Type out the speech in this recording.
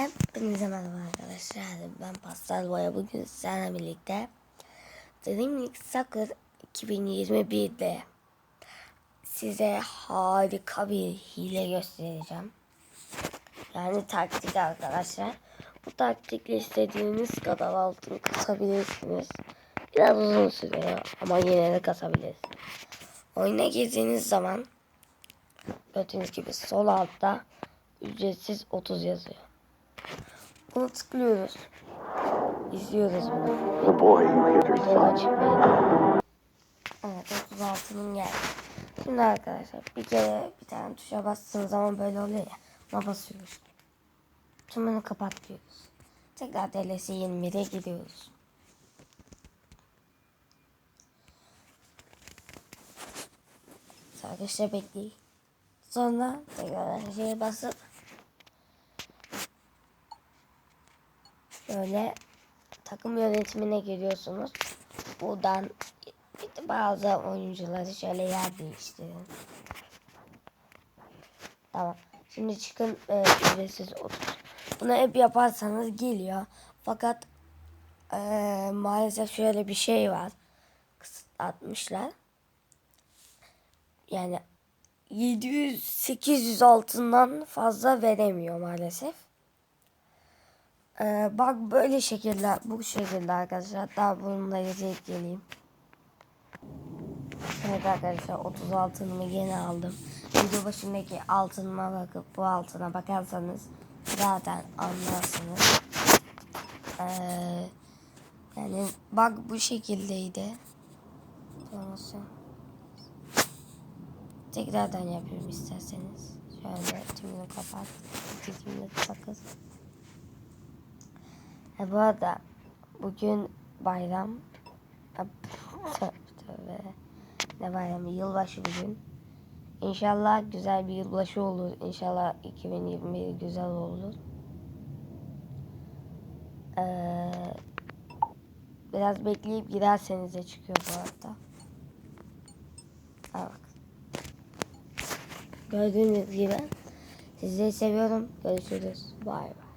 Hepinize merhaba arkadaşlar. Ben Pascal Boya. Bugün sizlerle birlikte Dream League Soccer 2021'de size harika bir hile göstereceğim. Yani taktik arkadaşlar. Bu taktikle istediğiniz kadar altın kasabilirsiniz. Biraz uzun sürüyor ama yine de kasabilirsiniz. Oyuna girdiğiniz zaman gördüğünüz gibi sol altta ücretsiz 30 yazıyor. Bunu tıklıyoruz. İzliyoruz bunu. The boy you hit her son. Evet 36'nın geldi. Şimdi arkadaşlar bir kere bir tane tuşa bastığınız zaman böyle oluyor ya. Buna basıyoruz. Şimdi bunu kapatıyoruz. Tekrar DLS 21'e gidiyoruz. Arkadaşlar bekleyin. Sonra tekrar şeye basıp Böyle takım yönetimine giriyorsunuz. Buradan bazı oyuncuları şöyle yer değiştirin. Tamam. Şimdi çıkın e, ücretsiz 30. Bunu hep yaparsanız geliyor. Fakat e, maalesef şöyle bir şey var. Kısıtlatmışlar. Yani 700-800 altından fazla veremiyor maalesef. Ee, bak böyle şekiller bu şekilde arkadaşlar hatta bunu da yazıya geleyim. Evet arkadaşlar 30 altınımı yine aldım. Video başındaki altınıma bakıp bu altına bakarsanız zaten anlarsınız. Ee, yani bak bu şekildeydi. Sonrası. Tekrardan yapayım isterseniz. Şöyle tümünü kapat. Tümünü sakız. Ha, bu arada bugün bayram. Tövbe. Ne bayramı? Yılbaşı bugün. İnşallah güzel bir yılbaşı olur. İnşallah 2021 güzel olur. Ee, biraz bekleyip girerseniz de çıkıyor bu arada. Bak. Gördüğünüz gibi. Sizleri seviyorum. Görüşürüz. Bay bay.